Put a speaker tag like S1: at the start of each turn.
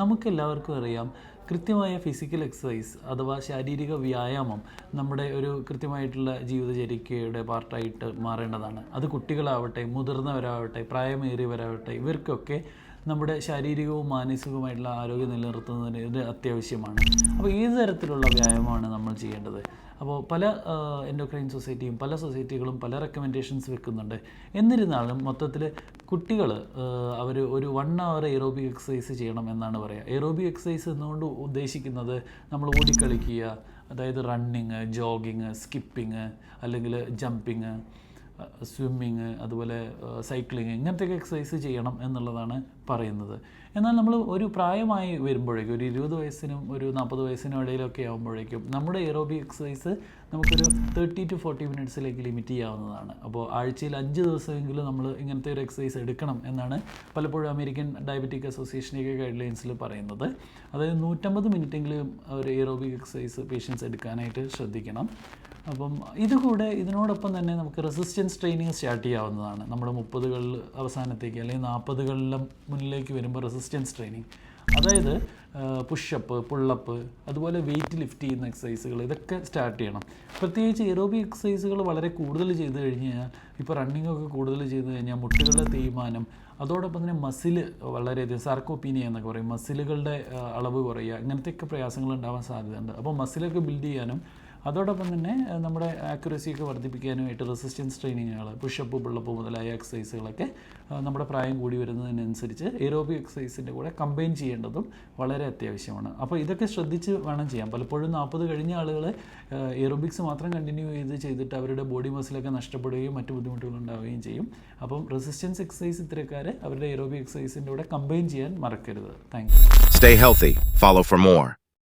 S1: നമുക്ക് എല്ലാവർക്കും അറിയാം കൃത്യമായ ഫിസിക്കൽ എക്സസൈസ് അഥവാ ശാരീരിക വ്യായാമം നമ്മുടെ ഒരു കൃത്യമായിട്ടുള്ള ജീവിതചര്യയുടെ പാർട്ടായിട്ട് മാറേണ്ടതാണ്. അത് കുട്ടികളാവട്ടെ മുതിർന്നവരാവട്ടെ പ്രായമേറിയവരാവട്ടെ ഇവർക്കൊക്കെ നമ്മുടെ ശാരീരികവും മാനസികവുമായിട്ടുള്ള ആരോഗ്യം നിലനിർത്തുന്നതിന് ഇത് അത്യാവശ്യമാണ്. അപ്പോൾ ഏത് തരത്തിലുള്ള വ്യായാമമാണ് നമ്മൾ ചെയ്യേണ്ടത്? അപ്പോൾ പല എൻഡോക്രൈൻ സൊസൈറ്റിയും പല സൊസൈറ്റികളും പല റെക്കമെൻഡേഷൻസ് വെക്കുന്നുണ്ട്. എന്നിരുന്നാലും മൊത്തത്തിൽ കുട്ടികൾ അവർ ഒരു വൺ അവർ എറോബി എക്സസൈസ് ചെയ്യണം എന്നാണ് പറയുക എറോബി എക്സസൈസ് എന്നുകൊണ്ട് ഉദ്ദേശിക്കുന്നത് നമ്മൾ ഓടിക്കളിക്കുക അതായത് റണ്ണിങ് ജോഗിങ് സ്കിപ്പിങ് അല്ലെങ്കിൽ ജമ്പിങ് സ്വിമ്മിങ് അതുപോലെ സൈക്ലിങ് ഇങ്ങനത്തെയൊക്കെ എക്സസൈസ് ചെയ്യണം എന്നുള്ളതാണ് പറയുന്നത്. എന്നാൽ നമ്മൾ ഒരു പ്രായമായി വരുമ്പോഴേക്കും ഒരു ഇരുപത് വയസ്സിനും ഒരു നാൽപ്പത് വയസ്സിനും ഇടയിലൊക്കെ ആകുമ്പോഴേക്കും നമ്മുടെ എറോബിക് എക്സസൈസ് നമുക്കൊരു തേർട്ടി ടു ഫോർട്ടി മിനിറ്റ്സിലേക്ക് ലിമിറ്റ് ചെയ്യാവുന്നതാണ്. അപ്പോൾ ആഴ്ചയിൽ അഞ്ച് ദിവസമെങ്കിലും നമ്മൾ ഇങ്ങനത്തെ ഒരു എക്സസൈസ് എടുക്കണം എന്നാണ് പലപ്പോഴും അമേരിക്കൻ ഡയബറ്റിക് അസോസിയേഷന്റെയൊക്കെ ഗൈഡ് ലൈൻസിൽ പറയുന്നത്. അതായത് നൂറ്റമ്പത് മിനിറ്റെങ്കിലും ഒരു എറോബിക് എക്സസൈസ് പേഷ്യൻസ് എടുക്കാനായിട്ട് ശ്രദ്ധിക്കണം. അപ്പം ഇതുകൂടെ ഇതിനോടൊപ്പം തന്നെ നമുക്ക് റെസിസ്റ്റൻസ് ട്രെയിനിങ് സ്റ്റാർട്ട് ചെയ്യാവുന്നതാണ്. നമ്മുടെ മുപ്പതുകളിൽ അവസാനത്തേക്ക് അല്ലെങ്കിൽ നാൽപ്പതുകളിലും മുന്നിലേക്ക് വരുമ്പോൾ റെസിസ്റ്റൻസ് ട്രെയിനിങ് അതായത് പുഷപ്പ് പുള്ളപ്പ് അതുപോലെ വെയിറ്റ് ലിഫ്റ്റ് ചെയ്യുന്ന എക്സസൈസുകൾ ഇതൊക്കെ സ്റ്റാർട്ട് ചെയ്യണം. പ്രത്യേകിച്ച് എറോബിക് എക്സസൈസുകൾ വളരെ കൂടുതൽ ചെയ്ത് കഴിഞ്ഞ് കഴിഞ്ഞാൽ ഇപ്പോൾ റണ്ണിംഗ് ഒക്കെ കൂടുതൽ ചെയ്ത് കഴിഞ്ഞാൽ മുട്ടുകളുടെ തേയ്മാനം അതോടൊപ്പം തന്നെ മസിൽ വളരെയധികം സാർക്കോപ്പീനിയ എന്നൊക്കെ പറയും മസിലുകളുടെ അളവ് കുറയുക ഇങ്ങനത്തെയൊക്കെ പ്രയാസങ്ങൾ ഉണ്ടാവാൻ സാധ്യതയുണ്ട്. അപ്പോൾ മസിലൊക്കെ ബിൽഡ് ചെയ്യാനും അതോടൊപ്പം തന്നെ നമ്മുടെ ആക്യുറസിയൊക്കെ വർദ്ധിപ്പിക്കാനുമായിട്ട് റെസിസ്റ്റൻസ് ട്രെയിനിങ്ങുകൾ പുഷപ്പ് ബിള്ളപ്പ് മുതലായ എക്സസൈസുകളൊക്കെ നമ്മുടെ പ്രായം കൂടി വരുന്നതിനനുസരിച്ച് എറോബിക് എക്സസൈസിന്റെ കൂടെ കമ്പൈൻ ചെയ്യേണ്ടതും വളരെ അത്യാവശ്യമാണ്. അപ്പോൾ ഇതൊക്കെ ശ്രദ്ധിച്ച് വേണം ചെയ്യാം പലപ്പോഴും നാൽപ്പത് കഴിഞ്ഞ ആളുകൾ എറോബിക്സ് മാത്രം കണ്ടിന്യൂ ചെയ്ത് ചെയ്തിട്ട് അവരുടെ ബോഡി മസിലൊക്കെ നഷ്ടപ്പെടുകയും മറ്റു ബുദ്ധിമുട്ടുകൾ ഉണ്ടാവുകയും ചെയ്യും. അപ്പം റെസിസ്റ്റൻസ് എക്സസൈസ് ഇത്തരക്കാർ അവരുടെ എറോബിക് എക്സസൈസിന്റെ കൂടെ കമ്പൈൻ ചെയ്യാൻ മറക്കരുത്. Thank you
S2: stay healthy follow for more.